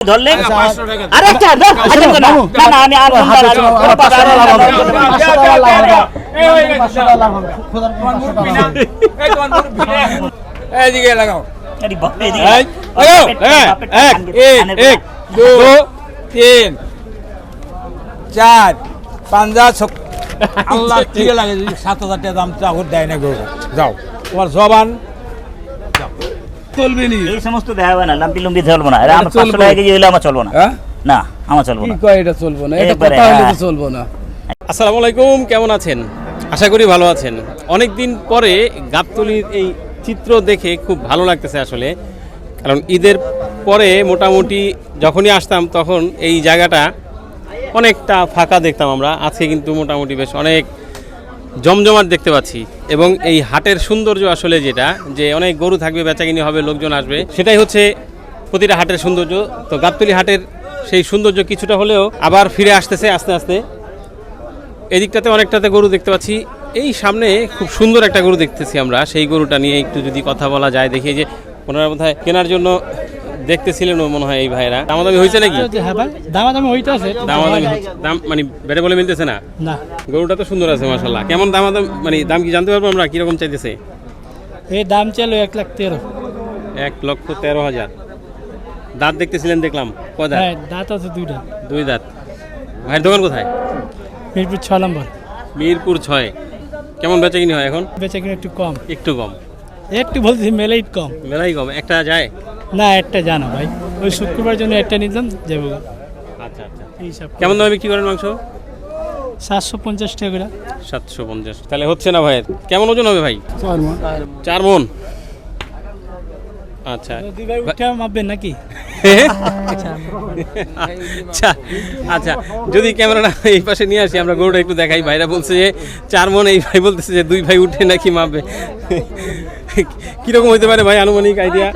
আরে আচ্ছা না আচ্ছা, না, আমি আর এদিকে। লাগাও। এক। দু তিন চার পাঁচা ছক আল্লাহ ঠিক লাগে যদি সাত হাজার টাকা দাম চাকর দেয় না যাও। তোমার জবান চলবে নি এই সমস্ত দেখা হবে না লাম্পি লুম্পি চলবো না। আরে আমার এটা চলবে। পাঁচশো টাকা কেজি হলে আমার চলবো না। হ্যাঁ? না আমার চলবো কি কয় এটা চলবো না? এটা কথা হলে তো হ্যাঁ। চলবো না। আসসালামু আলাইকুম কেমন আছেন? আশা করি ভালো আছেন। অনেক দিন পরে গাবতলির এই চিত্র দেখে খুব ভালো লাগতেছে আসলে। কারণ ঈদের পরে মোটামুটি যখনই আসতাম তখন এই জায়গাটা অনেকটা ফাঁকা দেখতাম আমরা। আজকে কিন্তু মোটামুটি বেশ অনেক জমজমাট দেখতে পাচ্ছি। এবং এই হাটের সৌন্দর্য আসলে যেটা, যে অনেক গরু থাকবে, বেচাকিনি হবে, লোকজন আসবে, সেটাই হচ্ছে প্রতিটা হাটের সৌন্দর্য। তো গাবতলি হাটের সেই সৌন্দর্য কিছুটা হলেও আবার ফিরে আসতেছে আস্তে আস্তে। এদিকটাতে অনেকটাতে গরু দেখতে পাচ্ছি। এই সামনে খুব সুন্দর একটা গরু দেখতেছি আমরা। সেই গরুটা নিয়ে একটু যদি কথা বলা যায়, দেখি যে ওনারা বোধ হয় কেনার জন্য দেখতেছিলেন ও মনে হয় এই ভাইরা। দামাদামি হয়েছে নাকি? হ্যাঁ ভাই দামাদামি হইতে আছে। দামাদামি দাম মানে বেড়ে বলে মিলতেছে না? না। গরুটা তো সুন্দর আছে মাসাল্লাহ কেমন দামাদাম মানে দাম কি জানতে পারব আমরা? কীরকম চাইতেছে? এই দাম চাইলো এক লাখ তেরো। এক লক্ষ তেরো হাজার। দাঁত দেখতেছিলেন দেখলাম। কয় দাঁত? হ্যাঁ দাঁত আছে দুইটা। দুই দাঁত। ভাইয়ের দোকান কোথায়? মিরপুর ছ নম্বর। মিরপুর ছয়। কেমন বেচা কিনি হয় এখন? বেচা কিনা একটু কম। একটু কম। একটু বলছি মেলেই কম। মেলাই কম। একটা যায়? না একটা জানা ভাই। ওই শুক্রবার জন্য একটা নিতাম যাব। আচ্ছা আচ্ছা। কেমন দামে বিক্রি করেন মাংস? সাতশো পঞ্চাশ টাকা করে। সাতশো পঞ্চাশ। তাহলে হচ্ছে না ভাইয়ের কেমন ওজন হবে ভাই? চার মন। আচ্ছা। দুই ভাই উঠে মাপবেন নাকি? আচ্ছা আচ্ছা। যদি ক্যামেরাটা এই পাশে নিয়ে আসি আমরা গরুটা একটু দেখাই। ভাইরা বলছে যে চার মন এই ভাই বলতেছে যে দুই ভাই উঠে নাকি মাপবে। কীরকম হইতে পারে ভাই আনুমানিক আইডিয়া?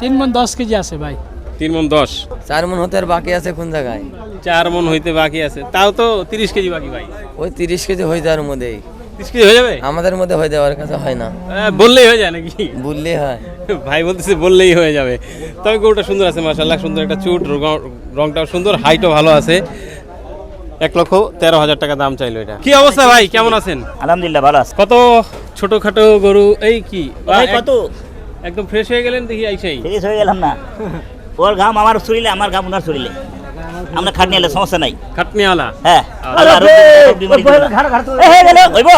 তিন মন দশ কেজি আছে ভাই। তিন মন দশ। চার মন হতে আর বাকি আছে কোন জায়গায়? চার মন হইতে বাকি আছে। তাও তো তিরিশ কেজি বাকি ভাই। ওই তিরিশ কেজি হয়ে যাওয়ার মধ্যেই তিরিশ কেজি হয়ে যাবে? আমাদের মধ্যে হয়ে যাওয়ার কাছে হয় না। বললেই হয়ে যায় নাকি? বললেই হয়। ভাই বলতেছে বললেই হয়ে যাবে। তবে গরুটা সুন্দর আছে মার্শাল্লাহ সুন্দর একটা চুট রংটাও সুন্দর হাইটও ভালো আছে। এক লক্ষ তেরো হাজার টাকা দাম চাইলো এটা। কি অবস্থা ভাই? কেমন আছেন? আলহামদুলিল্লাহ ভালো আছে। কত ছোটখাটো গরু? এই কি? ভাই কত? একদম ফ্রেশ হয়ে গেলেন দেখি আইসাই ফেরিস হয়ে গেলাম না ওর ঘাম আমার শরীরে আমার ঘাম ওনার শরীরে আমরা খাটনি এলে সমস্যা নাই খাটনিওয়ালা হ্যাঁ আরে আল্লাহ রোগ বিমারি দিবে না। এ, হয়ে গেল, হইব?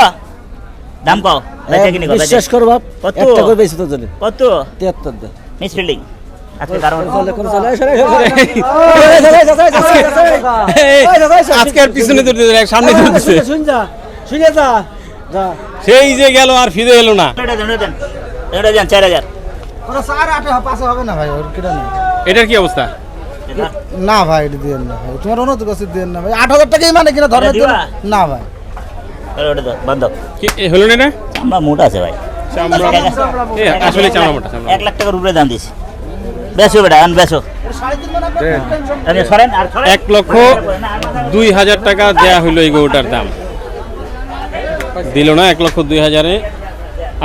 দাম বেচা- বিশ্বাস করো বাপ কত? একটা বেশি তো জানে কত তিয়াত্তর দে মিস ফিল্ডিং পিছনে সামনে সেই যে গেল আর ফিরে এলো না চার হাজার ওটা চার আটে পাশে হবে না ভাই ওর কিটা নেই। এটার কি অবস্থা? না ভাই এটা দিয়েন না ভাই। তোমার অনুরোধ করছি দিয়েন না ভাই। আট হাজার টাকাই মানে কিনা ধরে এটা না ভাই। ওটা কি হলো না মোটা আছে ভাই। আসলে চামড়া মোটা এক লাখ টাকার উপরে দাম দিছি বেসো বেটা আন বেসো এক লক্ষ দুই হাজার টাকা দেয়া হইল এই গরুটার দাম। দিল না এক লক্ষ দুই হাজারে।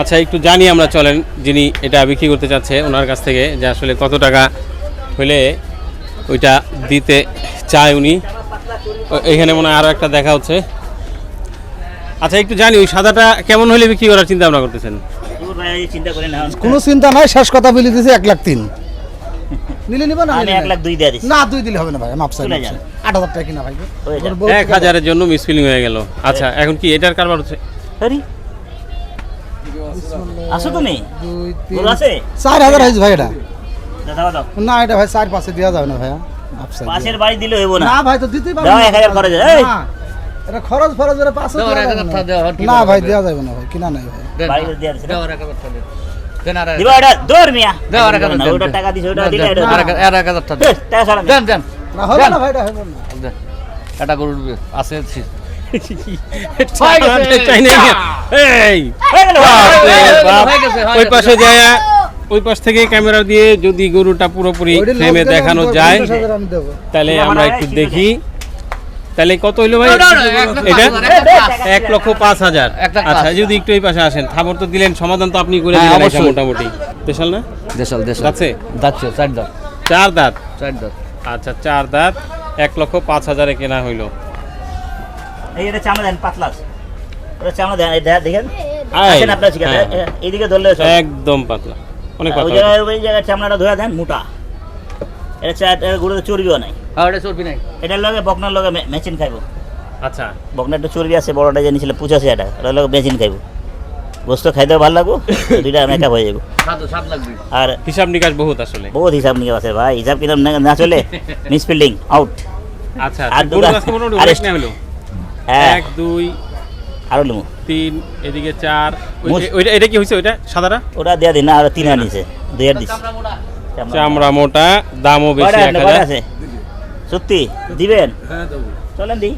আচ্ছা একটু জানি আমরা চলেন যিনি এটা বিক্রি করতে চাচ্ছে ওনার কাছ থেকে যে আসলে কত টাকা হলে ওইটা দিতে চায় উনি। এখানে মনে হয় আরও একটা দেখা হচ্ছে। আচ্ছা একটু জানি ওই সাদাটা কেমন হলে বিক্রি করার চিন্তা ভাবনা করতেছেন? দূর ভাই, চিন্তা করেন না। কোনো চিন্তা নাই শেষ কথা বলে দিয়েছি এক লাখ তিন। নিলে নিবা না এক লাখ দুই দিয়ে না দুই দিলে হবে না ভাই মাপসাই চলে আট হাজার টাকা কিনা ভাই। যান। ওর বউ এক হাজারের জন্য মিসফিলিং হয়ে গেল। আচ্ছা এখন কি এটার কারবার হচ্ছে? আসো তুমি? গরু আছে? চার হাজার হয়েছে ভাই এটা। না এটা ভাই চার পাশে দেওয়া যাবে না ভাইয়া। পাশের বাড়ি দিলে হইব না। না ভাই তো দিতেই পারব না। এক হাজার খরচ এই! এটা খরচ ফরচ দেওয়া যাবে না। না ভাই দেওয়া যাবে না ভাই কিনা নাই ভাই। বাড়ি দিয়ে দিছে না? দিবা এটা দৌড় মিয়া। না, ওটা টাকা দিছে ওটা দিলে এটা দাও। এই, টাকা। ছাড়া না। না হবে না ভাই এটা হবে না। এটা গরুর আছে। চাই না এই। গেল, বাপরে বাপ। গেছে, ওই পাশে যায় ওই পাশ থেকে ক্যামেরা দিয়ে যদি গরুটা পুরোপুরি ফ্রেমে দেখানো যায় তাহলে আমরা একটু দেখি। তাহলে কত হইল ভাই? এটা? এক লক্ষ পাঁচ হাজার। আচ্ছা যদি একটু এই পাশে আসেন খাবার তো দিলেন সমাধান তো আপনি করে হ্যাঁ, দিলেন মোটামুটি। স্পেশাল না? দেশাল দেশাল। আছে চার দাঁত। চার দাঁত? চার দাঁত। আচ্ছা চার দাঁত এক লক্ষ পাঁচ হাজারে কেনা হইল। এই এটা চামড়া দেন পাতলা আছে। ওটা চামড়া দেন এই দেখেন? আয়, আপনার শিখাতে হ্যাঁ। এইদিকে ধরলে একদম পাতলা। অনেক ওই জায়গায় ওই জায়গায় চামড়াটা ধরে দেন মোটা। এটা চা এটা চর্বিও নাই। আর এটা চর্বি নাই। এটার লগে বকনার লগে মেচিন খাইব। আচ্ছা। বকনার একটু চর্বি আছে বড়টা পঁচাশি টাকা। লগে মেচিন খাইব। গোস্ত খাইতেও ভালো লাগবো দুইটা মেকআপ হয়ে যাব আর হিসাব নিকাশ বহুত আসলে। বহুত হিসাব নিয়ে আছে ভাই। হিসাব কিরম না- না চলে মিস ফিল্ডিং আউট আচ্ছা আর এক দুই আরও লিমু তিন এদিকে চার। ওইটা এটা কি হয়েছে ওইটা? সাদাটা? ওটা দেওয়া দিন আরও তিন হাজার নিছে দুই হাজার দিস চামড়া মোটা দামও বেশি এক হাজার। সত্যি? দিবেন? হ্যাঁ চলেন দি।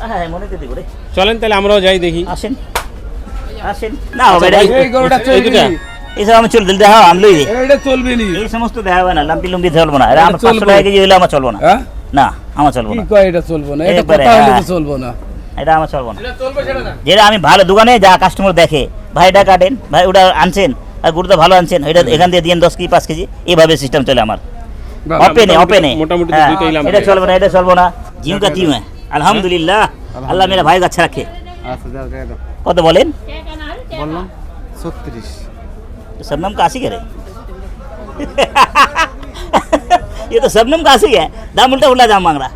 হ্যাঁ হ্যাঁ মনে দিব রে। চলেন তাহলে আমরাও যাই দেখি। আসেন। আসেন। না হবে আচ্ছা। এইসব আমি চল দিল দেখা আমি লই চলবে এই সমস্ত দেখা হবে না লাম্পি লুম্পি চলবো না আমার পাঁচশো টাকা কেজি হইলে আমার চলবো না। হ্যাঁ? না। আমার চলবো না। এটা চলবো না? এটা কথা হলে হ্যাঁ। চলবো না। এটা আমার চলবো না। যেটা আমি ভালো দোকানে যা কাস্টমার দেখে ভাই এটা কাটেন ভাই ওটা আনছেন আর গুড়টা ভালো আনছেন এটা এখান দিয়ে দিন দশ কেজি পাঁচ কেজি এইভাবে সিস্টেম চলে আমার। অপেনে অপেনে হ্যাঁ, এটা চলবো না এটা চলবো না। জিম কা হ্যাঁ, তিউ আলহামদুলিল্লাহ। আল্লাহ মেরা ভাই গাছ রাখে। আচ্ছা, কত বলেন? বললাম ছত্রিশ। সব নাম কাশি করে। ये तो शबनम काशी है दाम उल्टा उल्टा दाम मांग रहा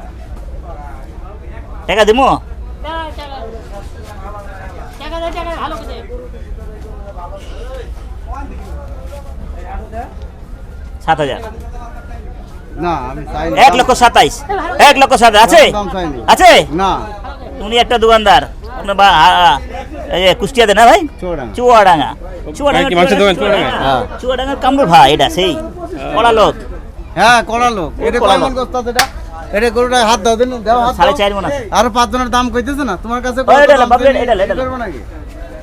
টাকা দিমো সাত হাজার না আমি চাই না। এক লক্ষ সাতাইশ এক লক্ষ সাতাইশ আছে দাম চাইনি। আছে না উনি একটা দোকানদার আপনার বা- আ- আ- এই যে কুষ্টিয়াতে না ভাই চৌড়াঙ্গা। চুয়াডাঙ্গা চুয়াডাঙ্গা কি মাংসের দোকান, চুয়াডাঙ্গা? হ্যাঁ। চুয়াডাঙ্গার কামরুল ভাই এটা সেই কড়া লোক হ্যাঁ করালো এটা কয় মন এটা? এটা গরুটা হাত দাও দিন দাও হাত সাড়ে চার মন আছে। আরও পাঁচ জনের দাম কইতেছে না? তোমার কাছে এটা? এটা এটা। নাকি?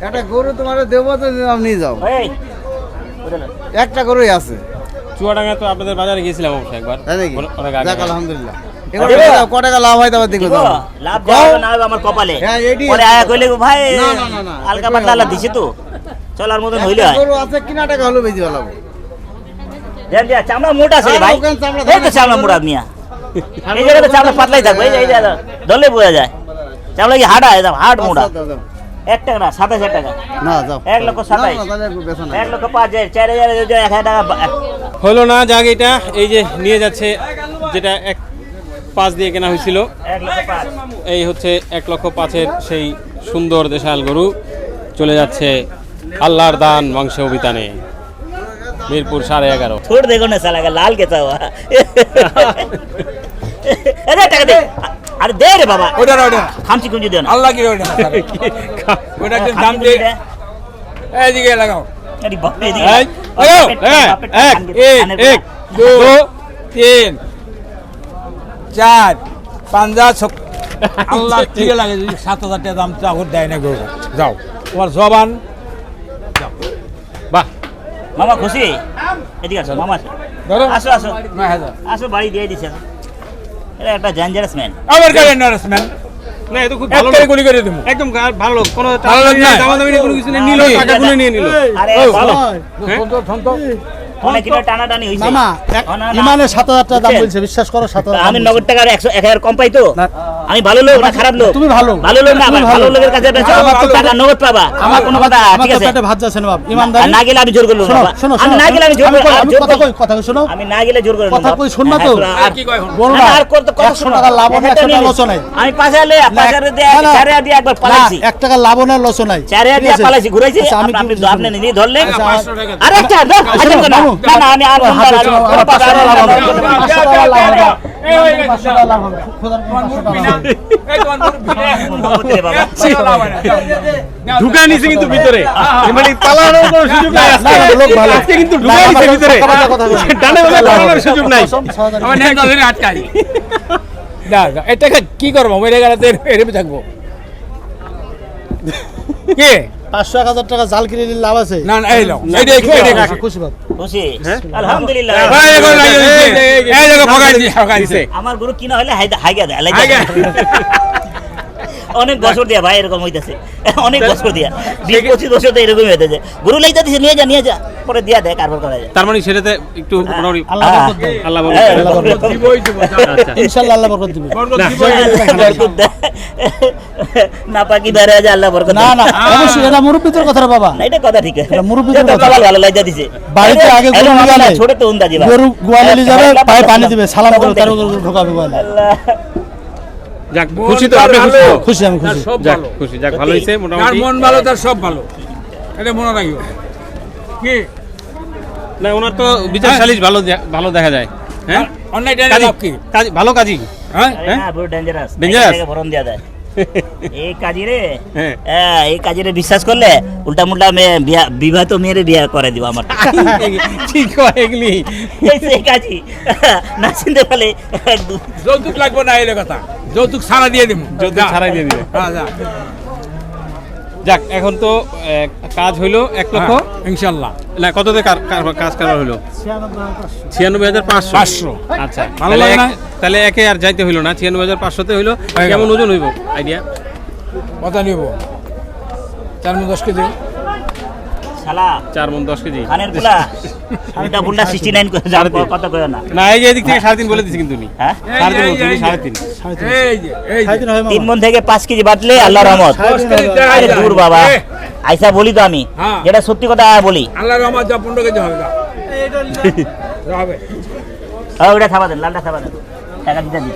একটা গরু তোমার দেবো তো দাম নিয়ে যাও। একটা গরুই আছে। চুয়াডাঙ্গা তো আপনাদের বাজারে গিয়েছিলাম অবশ্য একবার। যাক আলহামদুলিল্লাহ। লাভ হয় দেখো? লাভ কও। দেওয়া হবে না আমার কপালে। হ্যাঁ, পরে আয়া কইলে ভাই না, না, না, না, হালকা পাতলা হবে আলা না। দিছে তো। চলার মতন হইলে গরু আছে কিনা টাকা হলো বেশি ভালো চামড়া মোটা আছে ভাই। এই তো চামড়া মোটা মিয়া। এই জায়গাতে চামড়া পাতলাই থাকবে এই যে- ধরলে বোঝা যায়। চামড়া কি হাড়া একদম হাড় মোটা। দাও, দাও। এক টাকা না সাতাশ হাজার টাকা। না যাও। এক লক্ষ সাতাইশ। না, না, তাহলে একটু বেচা না। এক লক্ষ পাঁচ হাজার চার হাজার যে এক হাজার টাকা হলো না যাক এটা এই যে নিয়ে যাচ্ছে যেটা এক পাঁচ দিয়ে কেনা হয়েছিল। এক লক্ষ এই হচ্ছে এক লক্ষ পাঁচের সেই সুন্দর দেশাল গরু। চলে যাচ্ছে আল্লাহর দান মাংস অভিতানে। মিরপুর সাড়ে এগারো छोड़ देखो ना साला का लाल कैसा हुआ अरे टका दे अरे दे रे बाबा ওটা না, ওটা না। खामची कुंजी दे ना আল্লাহ কি ওটা না, ওটা একটু দাম खामची দিয়ে कुंजी दे এইদিকে লাগাও अरे बाप रे এই, লাগাও, হ্যাঁ, এক, এক এক দুই তিন চার পাঁচা ছক আল্লাহ ঠিক লাগে যদি সাত হাজার টাকা দাম চাকর দেয় না গরু যাও তোমার জবান বাহ মামা খুশি? এদিকে আসো মামা আসো। ধরো। আসো আসো। নয় হাজার। আসো বাড়ি দিয়ে দিছে। এটা একটা ডেঞ্জারাস ম্যান আবার কারেন্ট নার্সম্যান না এ তো খুব ভালো লোক। গুলি করে দেবো। একদম ভালো লোক। কোনো ভালো লোক না। দামাদামি নেই, কোনো কিছু নেই। নিল টাকা গুলো নিয়ে নিল। আরে ভালো। হ্যাঁ? টানাটানি হইছে মামা এক- ও, না, না। ইমানের সাত হাজার টাকা দাম বলছে বিশ্বাস করো সাত হাজার আমি নগদ টাকার একশো এক হাজার কম পাই তো। আমি ভালো লোক না খারাপ লোক? তুমি ভালো। ভালো লোক না ভালো ভালো। লোকের কাছে বেচো, আমার তো টাকা নগদ পাবা। আমার কোনো কথা ঠিক আছে। ভাত যাচ্ছে না বাপ। আর না গেলে আমি জোর করলাম শোনো আমি না গেলে আমি জোর করলাম কই- আর আমি জোর কথা কই কথা কই শোনো। আমি না গেলে জোর করলাম কথা কই শোন না তো। আর- কি কয় বলো না, না আর কত- কত শোনো। টাকা লাভ আমি পাঁচ হাজার লইয়া, পাঁচ হাজার দিয়ে না, না। চার হাজার দিয়ে একবার পালাইছি। এক টাকা লাভ নাই। চার দিয়ে পালাইছি ঘুরাইছি। আচ্ছা, আপনি- আপনি। নিয়ে ধরলেন। আচ্ছা, আরে একটা দাও, আচ্ছা, শোনো, না, না, আমি আর। ঢুকা নিছে কিন্তু ভিতরে। মানে পালানোর কোনো সুযোগ নাই আজকে। কিন্তু ঢুকা নিছে ভিতরে। ডানে বামে পালানোর সুযোগ নাই। আমার ধরে আটকাই না কি করব? মেরে গেলে থাকব। কে? পাঁচশো এক হাজার টাকা জাল কিনে নিলে লাভ আছে? না না এই খুশি বাপ খুশি আলহামদুলিল্লাহ। এই দেখো, ভগাই দিছে, ভগাই দিছে। আমার গরু কিনা হলে হাইগা দেয়। অনেক বছর দিয়া ভাই এরকম হইতেছে। অনেক বছর দিয়া। বিশ পঁচিশ বছর তো এরকমই হইতেছে। গরু লাইতে দিছে নিয়ে যা নিয়ে যা। পরে দিয়া দেয় কারবার করা যায়। তার মানে সেটাতে একটু মোটামুটি আল্লাহ। বরকত দেয়। আল্লাহ বরকত বরকত দিবই দিব, ইনশাআল্লাহ আল্লাহ বরকত দিবে। বরকত না। দিব। দেয়। পাকি বেড়ে আছে আল্লাহ বরকত না না অবশ্যই এটা মুরব্বীদের কথা বাবা। না, এটা কথা ঠিক। আছে এটা মুরব্বিদের কথা। ভালো ভালো লাইজা দিছে। বাড়িতে আগে গরু নিয়ে ছোট তো উন্দাজি ভাই গরু গোয়ালে যাবে পায়ে পানি দিবে সালাম করে তার। ঢোকাবে গোয়ালে আল্লাহ। যাক খুশি তো আপনি খুশি? খুশি আমি খুশি। যাক খুশি যাক ভালো যার মোটামুটি। মন ভালো তার সব ভালো। এটা মনে রাখিও। কি? না ওনার তো বিচার সালিশ ভালো ভালো দেখা যায়। হ্যাঁ? লাভ কি? ভালো কাজী। হ্যাঁ? হ্যাঁ ডেঞ্জারাস দেয়া দেয় এই কাজী রে হ্যাঁ। হ্যাঁ এই কাজী রে বিশ্বাস করলে উল্টা মুল্টা মেয়ে বিয়া বিবাহিত মেয়েরে বিয়া করে দিব আমার। ঠিক এগুলি? এই সেই কাজী। না চিনতে পারলে যৌতুক লাগবে না এলে কথা। যৌতুক সারা দিয়ে দিব যৌতুক সারা দিয়ে দিবে। হ্যাঁ যা। যাক এখন তো কাজ হইল এক লক্ষ। হ্যাঁ, ইনশাল্লাহ না কততে কাজ করা হইল? ছিয়ানব্বই হাজার পাঁচশো। পাঁচশো। আচ্ছা ভালো তাহলে লাগে না? তাহলে একে আর যাইতে হইল না ছিয়ানব্বই হাজার পাঁচশোতে হইল। কেমন ওজন হইব? আইডিয়া কথা নিব। চার দশ কেজি। শালা। চার মন দশ কেজি। খানেরগুলা। উল্টা পুল্টা সিক্সটি নাইন করে যাও, কত করে না? না এই যে এদিক থেকে সাড়ে তিন বলে দিচ্ছি কিন্তু উনি। হ্যাঁ? সাড়ে তিন বলছি, সাড়ে তিন। তিন। মন থেকে পাঁচ কেজি বাটলে আল্লাহ রহমত। দশ কেজি দেড় আরে দূর বাবা। আইসা বলি তো আমি। হ্যাঁ। যেটা সত্যি কথা বলি। আল্লাহ রহমান যা পনেরো কেজি হবে যা। যা হবে। ওটা থাবা দেন লালটা থাবা দেন। টাকা দিতে দিন।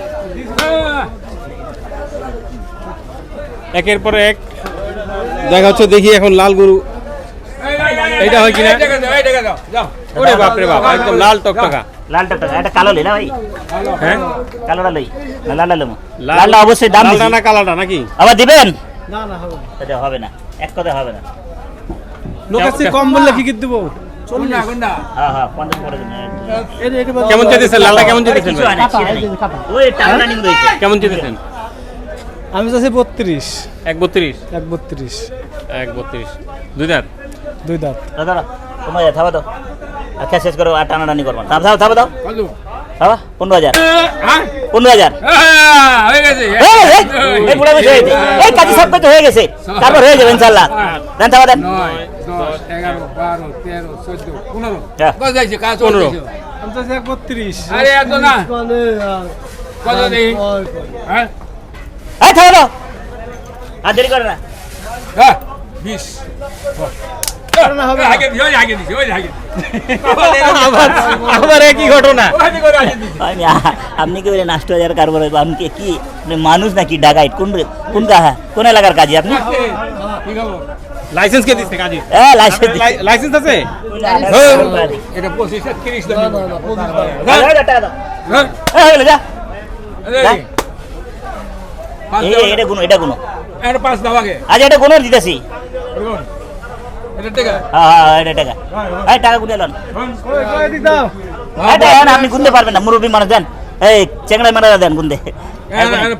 একের পর এক। দেখা হচ্ছে দেখি এখন লাল গরু এইটা হয় কিনা? ওরে বাপ রে বাপ একদম লাল টকটকা লালটা টাকা এটা কালো লই ভাই? হ্যাঁ? কালোটা লই। লাল- লালটা অবশ্যই দাম লালটা না কালাটা নাকি? আবার দিবেন? না না হবে না। এটা হবে না এক কথা হবে না। লোকের চেয়ে কম বললে কি দেবো? হ্যাঁ হ্যাঁ করে দিন এটা এটা কেমন লালটা কেমন চেয়েছেন কিছু ভাই না কাটা, ছিঁড়ে এই যে নেই। কাটা। ওই টাকা নিম রয়েছে। কেমন চেয়েছেন আমি চাচ্ছি বত্রিশ। এক বত্রিশ? এক বত্রিশ। এক বত্রিশ। দুই দাঁত? দুই দাঁত দাদা তোমার থাবা দাও আচ্ছা শেষ করো আর টানাটানি করব থাবা থাবা থাবা দাও? থাবা পনেরো হাজার হ্যাঁ? পনেরো হাজার হ্যাঁ, গেছে। এই, এই, এই বুড়া বয়সে হয়েছে এই কাজী সব কিছু হয়ে গেছে তারপর হয়ে যাবে ইনশাল্লাহ দেন থাবা দেন পনেরো। হ্যাঁ। কত যাইছে? কাজ পনেরো। চলতেছে। আমি চাচ্ছি এক বত্রিশ আরে এত না। কত দেই? হ্যাঁ? থাবা দাও আর দেরি করে না হ্যাঁ, বিশ। না, হবে আগে দিছি, ওই আগে দিছি, ওই আগে আবার আবার একই ঘটনা ওই আগে করে আগে দিছি। আমি আপনি কি বলেন আষ্ট হাজার কারবার হইবো? আপনি কি- কি মানুষ নাকি ডাকাইট কোন কোন কোন এলাকার কাজী আপনি লাইসেন্স কে দিচ্ছে কাজী হ্যাঁ লাইসেন্স লাইসেন্স আছে এটা পঁচিশ আর তিরিশ দাম দিব। হ্যাঁ হ্যাঁ? হয়ে গেলো, যা এই, হ্যাঁ? পাঁচ এই, দাও। এটা গুনো এটা গুনো এটা পাঁচ দাও আগে। আজ এটা গুনো দিতেছি। হ্যাঁ হ্যাঁ টাকা। গুনে লন? আপনি গুনতে পারবেন না মুরব্বী মানুষ দেন। এই চেংড়া মেরা দেন গুনতে।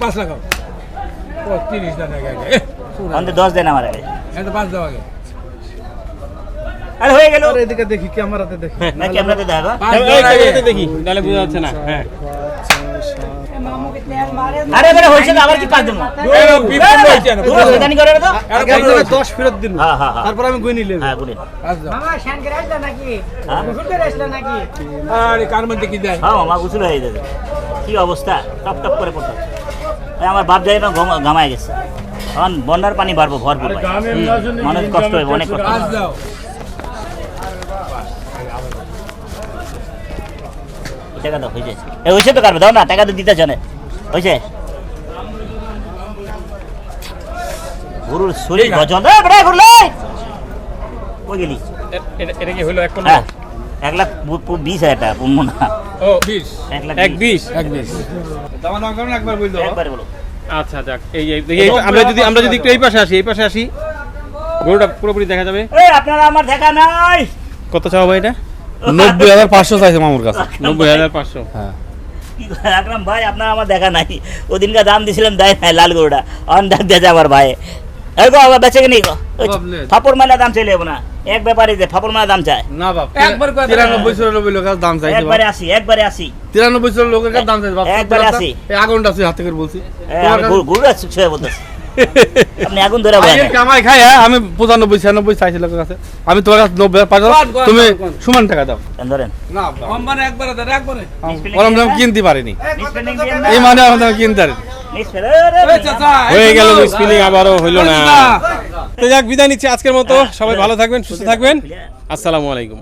পাঁচ। তিরিশ দশ দেন আমার আগে। পাঁচ দাও আগে। আরে হয়ে গেল। আর এদিকে দেখি ক্যামেরাতে দেখি। না ক্যামেরাতে দেখো। দেখি তাহলে বোঝা যাচ্ছে না। হ্যাঁ। আরে এবারে হয়েছে না আবার কি পাঁচ দেবো এ, বিপুল হয়েছে না, শয়তানি করে তো আপনাকে হয়েছে। দশ ফেরত দিন। হ্যাঁ হ্যাঁ হ্যাঁ। তারপর আমি গুই নিলে হ্যাঁ গুনে। হ্যাঁ। আরে কার মধ্যে কি দেয়? হ্যাঁ মামা গুছুল হয়ে যাবে কি অবস্থা? টপ টপ করে পড়তে। এই আমার বাপ যাই না ঘামায় গেছে। এখন বন্যার পানি বাড়বো ভরপুর। মানুষ কষ্ট হবে অনেক কষ্ট টাকা দাও হয়েছে এ হয়েছে তো কারবে দাও না টাকা তো দিতে জানে। হয়েছে গরুর শরীর গজন। এ বড় গরু লাই কই গেলি? এটা- এটা কি হলো এক পনেরো? হ্যাঁ। এক লাখ পু- পু- বিশ হাজার টাকা পুম্ম না। ও, বিশ। এক লাখ এক বিশ। এক বিশ। একবারে বলো। আচ্ছা যাক এই এই- আমরা যদি আমরা যদি একটু এই পাশে আসি এই পাশে আসি। গরুটা পুরোপুরি দেখা যাবে। এই আপনারা আমার দেখা নাই। কত চাও ভাই এটা? নব্বই হাজার পাঁচশো চাইছে মামুর কাছে। নব্বই হাজার পাঁচশো। কি করে রাখলাম ভাই আপনার আমার দেখা নাই। ওদিনকার দাম দিছিলাম দেয় নাই লাল গরুটা। অন ডাক দিয়েছে আমার ভাই। এই গো আবার বেচে কিনি ফাপড় দাম চাইলে না। এক ব্যাপারে যে ফাপড় মালা দাম চায়। না বাপ একবার করে তিরানব্বই চুরানব্বই লোকের দাম চাই একবারে আসি একবারে আসি তিরানব্বই চুরানব্বই লোকের দাম চাই বাপ। একবারে আসি। এই আগুনটা আছে হাতে করে বলছি। আছে ছুঁয়ে বলতেছি। আপনি আগুন ধরে বলেন। কামাই খাই হ্যাঁ, আমি পঁচানব্বই ছিয়ানব্বই চাইছি লোকের কাছে। আমি তোমার কাছে নব্বই পাঠাবো তুমি সমান টাকা দাও। ধরেন? মানে একবারে দেন একবারে। ওরম দাম কিনতে পারিনি। না এই মানে আমি কিনতে পারিনি। হয়ে গেল স্পিনিং আবারও হইল না। তো যাক বিদায় নিচ্ছি আজকের মতো। সবাই ভালো থাকবেন সুস্থ থাকবেন। আসসালামু আলাইকুম।